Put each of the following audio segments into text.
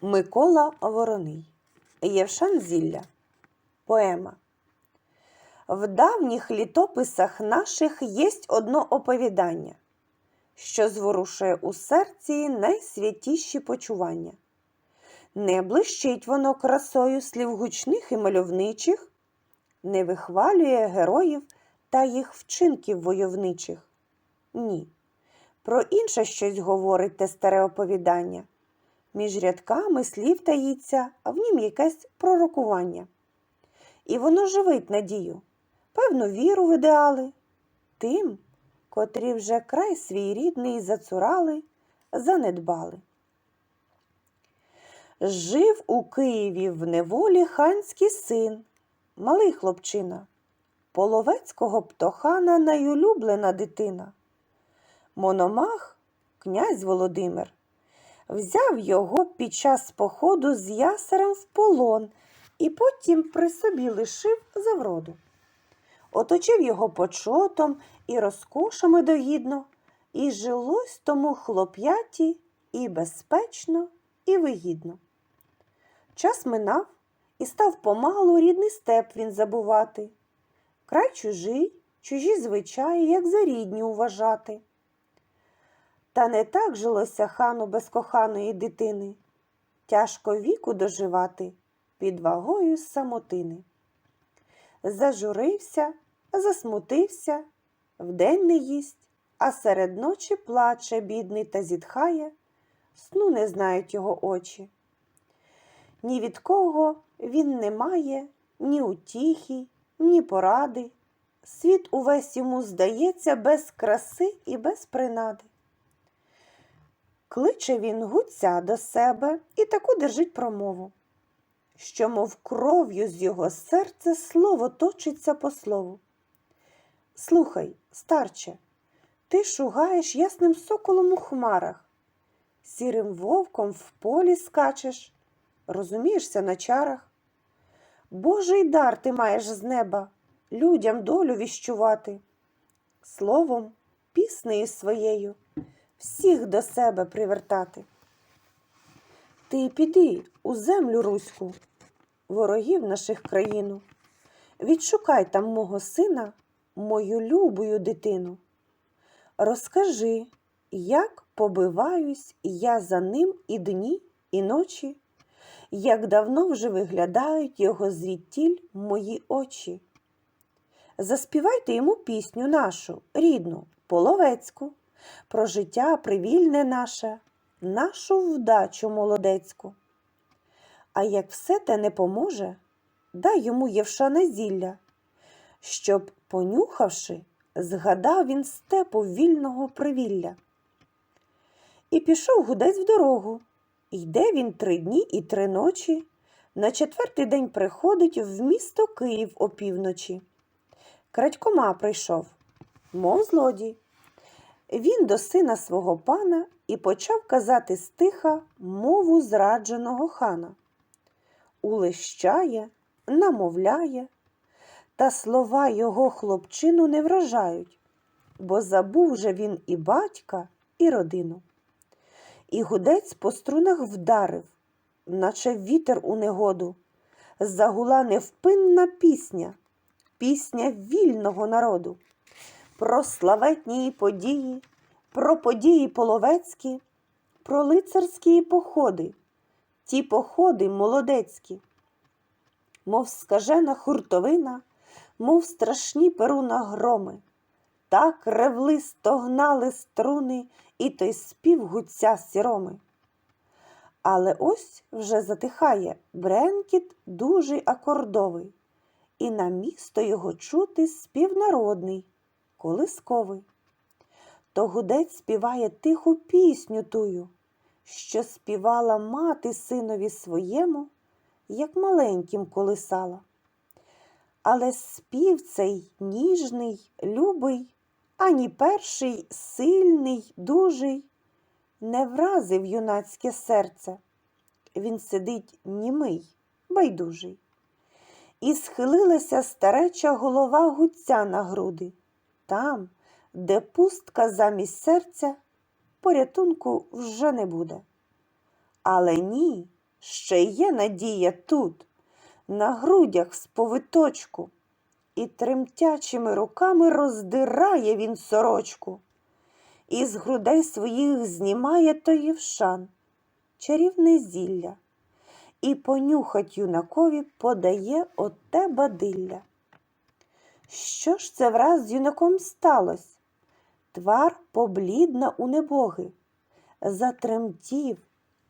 Микола Вороний Євшан Зілля Поема В давніх літописах наших єсть одно оповідання, що зворушує у серці найсвятіші почування. Не блищить воно красою слів гучних і мальовничих, не вихвалює героїв та їх вчинків войовничих. Ні. Про інше щось говорить те старе оповідання. Між рядками слів таїться, а в нім якесь пророкування. І воно живить надію, певну віру в ідеали. Тим, котрі вже край свій рідний зацурали, занедбали. Жив у Києві в неволі ханський син, малий хлопчина, половецького птохана найулюблена дитина. Мономах, князь Володимир, взяв його під час походу з ясарем в полон і потім при собі лишив за вроду. Оточив його почотом і розкошами догідно, і жилось тому хлоп'яті і безпечно, і вигідно. Час минав і став помалу рідний степ він забувати. Край чужий, чужі звичаї, як за рідні уважати. Та не так жилося хану без коханої дитини. Тяжко віку доживати під вагою самотини. Зажурився, засмутився, вдень не їсть, а серед ночі плаче бідний та зітхає, сну не знають його очі. Ні від кого він не має, ні утіхи, ні поради. Світ увесь йому здається без краси і без принади. Кличе він гуця до себе і таку держить промову, що, мов кров'ю з його серця слово точиться по слову. Слухай, старче, ти шугаєш ясним соколом у хмарах, сірим вовком в полі скачеш, розумієшся на чарах. Божий дар ти маєш з неба людям долю віщувати, словом, піснею своєю всіх до себе привертати. Ти піди у землю руську, ворогів наших країну, відшукай там мого сина, мою любою дитину. Розкажи, як побиваюсь я за ним і дні, і ночі, як давно вже виглядають його звідтіль мої очі. Заспівайте йому пісню нашу, рідну, половецьку про життя привільне наше, нашу вдачу молодецьку. А як все те не поможе, дай йому євшане зілля, щоб, понюхавши, згадав він степу вільного привілля. І пішов гудець в дорогу. Йде він три дні і три ночі. На четвертий день приходить в місто Київ опівночі. Крадькома прийшов, мов злодій. Він до сина свого пана і почав казати стиха мову зрадженого хана. Улещає, намовляє, та слова його хлопчину не вражають, бо забув же він і батька, і родину. І гудець по струнах вдарив, наче вітер у негоду, загула невпинна пісня, пісня вільного народу про славетні події, про події половецькі, про лицарські походи, ті походи молодецькі, мов скажена хуртовина, мов страшні перуна громи, так ревли стогнали струни і той спів гуця сіроми. Але ось вже затихає бренкіт дужий акордовий, і на місто його чути спів народний колисковий. То гудець співає тиху пісню тую, що співала мати синові своєму, як маленьким колисала. Але спів цей ніжний, любий, ані перший сильний, дужий, не вразив юнацьке серце. Він сидить німий, байдужий. І схилилася стареча голова гуця на груди там, де пустка замість серця, порятунку вже не буде. Але ні, ще є надія тут, на грудях в сповиточку, і тремтячими руками роздирає він сорочку, і з грудей своїх знімає той євшан, чарівне зілля, і понюхать юнакові подає оте бадилля. Що ж це враз з юнаком сталось? Твар поблідна у небоги, затремтів,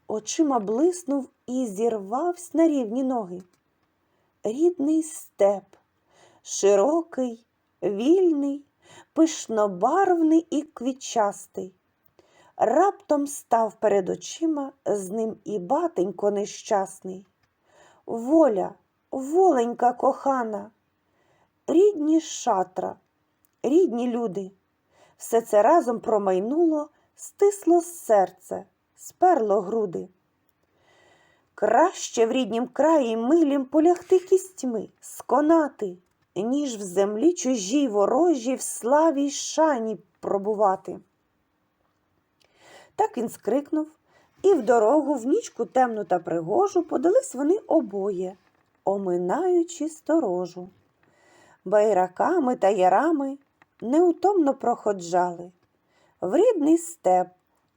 очима блиснув і зірвавсь на рівні ноги. Рідний степ, широкий, вільний, пишнобарвний і квітчастий. Раптом став перед очима з ним і батенько нещасний. Воля, воленька кохана, рідні шатра, рідні люди. Все це разом промайнуло, стисло серце, сперло груди. Краще в ріднім краї милім полягти кістьми, сконати, ніж в землі чужій ворожій в славі й шані пробувати. Так він скрикнув, і в дорогу, в нічку темну та пригожу подались вони обоє, оминаючи сторожу. Байраками та ярами неутомно проходжали. В рідний степ,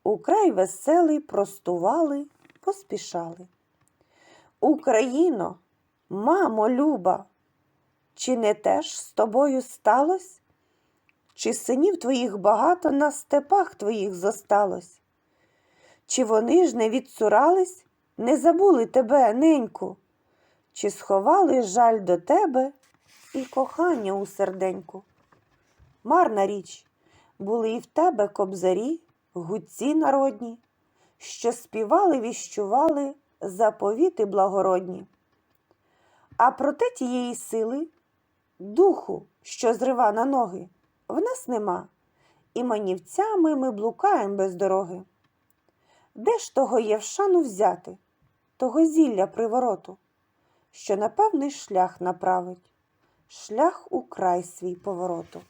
у край веселий простували, поспішали. Україно, мамо люба, чи не теж з тобою сталось? Чи синів твоїх багато на степах твоїх зосталось? Чи вони ж не відцурались, не забули тебе, неньку? Чи сховали жаль до тебе і кохання у серденьку? Марна річ, були і в тебе кобзарі, гудці народні, що співали, віщували заповіти благородні. А проте тієї сили, духу, що зрива на ноги, в нас нема, і манівцями ми блукаємо без дороги. Де ж того Євшану взяти, того зілля привороту, що на певний шлях направить, шлях у край свій повороту?